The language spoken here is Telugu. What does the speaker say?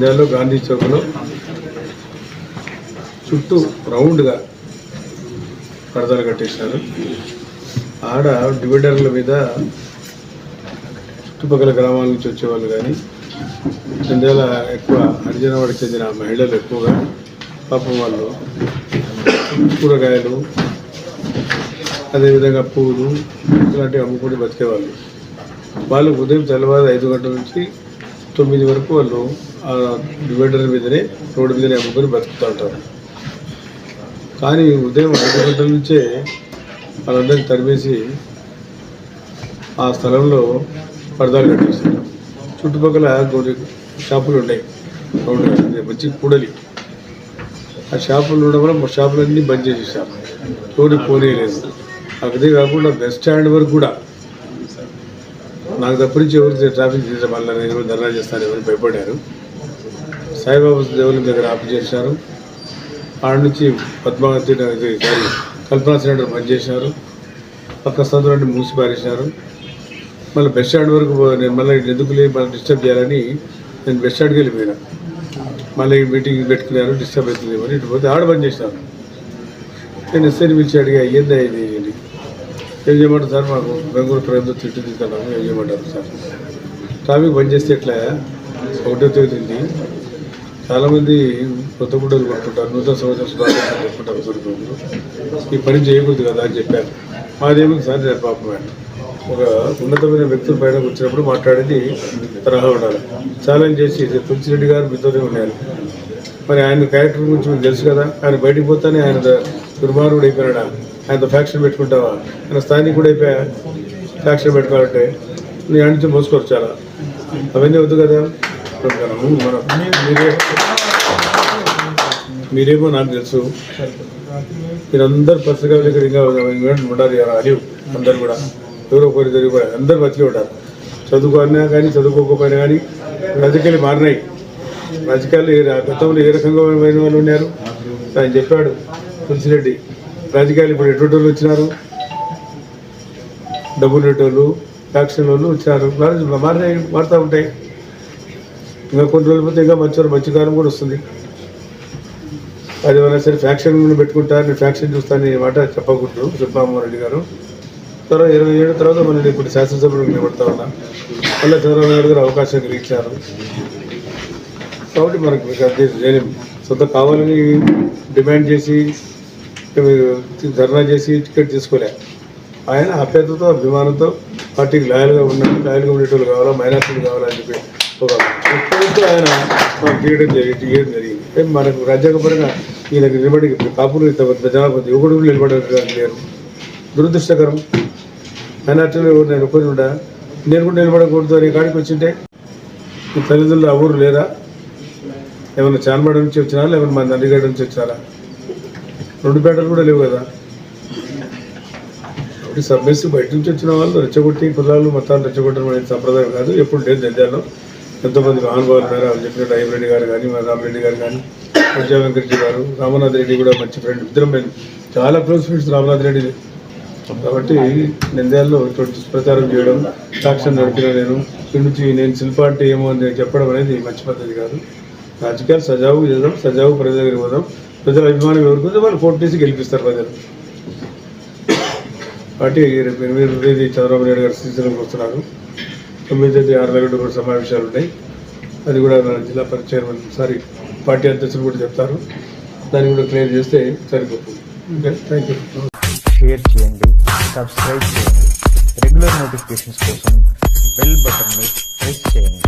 నంద్యాలలో గాంధీ చౌక్లో చుట్టూ రౌండ్గా పరదాలు కట్టేశారు. ఆడ డివైడర్ల మీద చుట్టుపక్కల గ్రామాల నుంచి వచ్చేవాళ్ళు కానీ నంద్యాల ఎక్కువ హరిజనవాడికి చెందిన మహిళలు ఎక్కువగా పాపం వాళ్ళు కూరగాయలు అదేవిధంగా పూలు ఇలాంటివి అమ్ముకొని బతికేవాళ్ళు. వాళ్ళు ఉదయం తెల్లవారు ఐదు గంటల నుంచి తొమ్మిది వరకు వాళ్ళు డివైడర్ మీదనే రోడ్డు మీదనే అమ్ముకొని బతుకుతూ ఉంటారు. కానీ ఉదయం ఐదు గంటల నుంచే వాళ్ళందరినీ తరిమేసి ఆ స్థలంలో పరదాలు కట్టేస్తున్నారు చుట్టుపక్కల కొన్ని షాపులు ఉన్నాయి. రోడ్డు మంచి కూడలి. ఆ షాపులు ఉండడం వల్ల మా షాపులన్నీ బంద్ చేసేసారు. తోడి పోనీయలేదు. అదే కాకుండా బస్ స్టాండ్ వరకు కూడా నాకు తప్పనించి ఎవరు ట్రాఫిక్ చేసే వల్ల ఎవరు ధర్నా చేస్తారు ఎవరు భయపడారు సాయిబాబా దేవుని దగ్గర ఆఫ్ చేశారు. ఆడ నుంచి పద్మావతి నగర్ సారీ కల్పనా సిలిండర్ బంద్ చేశారు. పక్క సందులో మూసి మళ్ళీ బస్ స్టాండ్ వరకు నేను మళ్ళీ ఎందుకు లేదు మళ్ళీ డిస్టర్బ్ చేయాలని నేను బస్ స్టాండ్కి వెళ్ళిపోయినా. మళ్ళీ మీటింగ్ పెట్టుకున్నారు డిస్టర్బ్ అవుతుంది అని. ఇటు పోతే ఆడ బంద్ చేశాను నేను ఎస్ఐని పిలిచి అడిగా ఏందా ఇది? అని ఏం చేయమంటారు సార్ మాకు? బెంగళూరు ప్రజలు తిట్టు తీసుకున్నాము ఏం చేయమంటారు సార్? ట్రాఫిక్ బంద్ చేస్తే ఎట్లా? ఒకటో తేదీ చాలామంది కొత్త గుడ్డలు పట్టుకుంటారు నూతన సంవత్సరం శుభాకాంక్షలు చెప్పుకుంటారు గురుకులు ఈ పని చేయకూడదు కదా అని చెప్పారు. మాదేమో సార్ నేను పాపం ఆయన ఒక ఉన్నతమైన వ్యక్తుల పైన వచ్చినప్పుడు మాట్లాడేది తరహా ఉండాలి. ఛాలెంజ్ చేసి తులసిరెడ్డి గారు మీతోనే ఉన్నారు మరి ఆయన క్యారెక్టర్ గురించి మీకు తెలుసు కదా? ఆయన బయటికి పోతానే ఆయన ద- దుర్మార్గుడు అయిపోయాడా ఆయనతో ఫ్యాక్షన్ పెట్టుకుంటావా? ఆయన స్థానిక కూడా అయిపోయా? ఫ్యాక్షన్ పెట్టుకోవాలంటే? నీ ఆయన నుంచి మోసుకోవచ్చు చాలా. అవన్నీ వద్దు కదా? ఇప్పుడు మీరే. మీరేమో నాకు తెలుసు. మీరందరూ పచ్చగా విలేకరుగా ఉండాలి అలివ్ అందరు కూడా. ఎవరో ఒకరి దగ్గర అందరు బతికి ఉంటారు. చదువుకున్నా కానీ చదువుకోకపోయినా కానీ రాజకీయాలు మారినాయి. రాజకీయాలు ఏ గతంలో ఏ రకంగా పోయిన వాళ్ళు ఉన్నారు? ఆయన చెప్పాడు తులసిరెడ్డి రాజకీయాలు ఇప్పుడు ఎటువంటి వాళ్ళు వచ్చినారు? డబ్బులు నెట్టోళ్ళు ఫ్యాక్షన్ వాళ్ళు వచ్చినారు. మారినాయి మారుతూ ఉంటాయి. ఇంకా కొన్ని రోజులు పోతే ఇంకా మంచి మంచి కాలం కూడా వస్తుంది. అది ఏమైనా సరే ఫ్యాక్షన్ పెట్టుకుంటా నేను ఫ్యాక్షన్ చూస్తాను అనే మాట చెప్పకూడదు సుబ్బారావు రెడ్డి గారు. తర్వాత ఇరవై ఏడు తర్వాత మళ్ళీ ఇప్పుడు శాసనసభలో నిలబడతా ఉన్నా. మళ్ళీ చంద్రబాబు నాయుడు గారు అవకాశం కలిగించారు. కాబట్టి మనకు ఇక చేయలేం సొంత కావాలని డిమాండ్ చేసి ధర్నా చేసి టికెట్ తీసుకోలే. ఆయన అభ్యర్థితో అభిమానంతో పార్టీకి లాయల్గా ఉన్నాడు లాయల్గా ఉండేటోళ్ళు కావాలా మైనార్టీలు కావాలని చెప్పి ఒక ఒప్పుకోవడంతో ఆయన మనకు తీయడం చేయడం జరిగింది మనకు రాజ్యాంగపరంగా ఈయనకు నిలబడి కాపులు ఇంత పెద్ద జనాభా యువకుడు కూడా నిలబడడానికి లేరు. దురదృష్టకరం. మైనార్టీలో ఎవరు నేను ఒక్కరి ఉండా నేను కూడా నిలబడకూడదు అనే కాడికి వచ్చింటే మీ తల్లిదండ్రులు ఎవరు లేరా? ఏమైనా చాన్మాడ నుంచి వచ్చినా లేకపోతే మన నందిగడ నుంచి వచ్చారా రెండు పేటలు కూడా లేవు కదా. కాబట్టి బయట నుంచి వచ్చిన వాళ్ళు రెచ్చగొట్టి కులాలు మతాలు రెచ్చగొట్టడం అనేది సంప్రదాయం కాదు ఎప్పుడు లేదు నంద్యాలలో ఎంతోమంది మహానుభావులు ఉన్నారు అని చెప్పినట్టు అయ్యరెడ్డి గారు కానీ మన రామరెడ్డి గారు కానీ విజయ వెంకటరెడ్డి గారు రామనాథ్ రెడ్డి కూడా మంచి ఫ్రెండ్ ఇద్దరం మేము చాలా క్లోజ్ ఫ్రెండ్స్ రామనాథ్ రెడ్డి కాబట్టి నంద్యాలలో ఇటువంటి దుష్ప్రచారం చేయడం సాక్ష్యం నడిపిన నేను ఇక్కడి నుంచి నేను శిల్ప అంటే ఏమో అని నేను చెప్పడం అనేది మంచి పద్ధతి కాదు. రాజకీయాలు సజావు చేద్దాం సజావు ప్రజల దగ్గరికి పోదాం. ప్రజల అభిమానం ఎవరికి వాళ్ళు కోర్టు తీసి గెలిపిస్తారు ప్రజలు. పార్టీ ఎనిమిది చంద్రబాబు నాయుడు గారు శ్రీశైలంకి వస్తున్నారు. తొమ్మిది తేదీ ఆరులగడ్డ కూడా సమావేశాలు ఉన్నాయి. అది కూడా మన జిల్లా పరిచయం చైర్మన్ సారీ పార్టీ అధ్యక్షులు కూడా చెప్తారు. దాన్ని కూడా క్లియర్ చేస్తే సరిపోతుంది. ఓకే థ్యాంక్ యూ షేర్ చేయండి సబ్స్క్రైబ్ చేయండి. రెగ్యులర్ నోటిఫికేషన్స్ కోసం బెల్ బటన్ని ప్రెస్ చేయండి.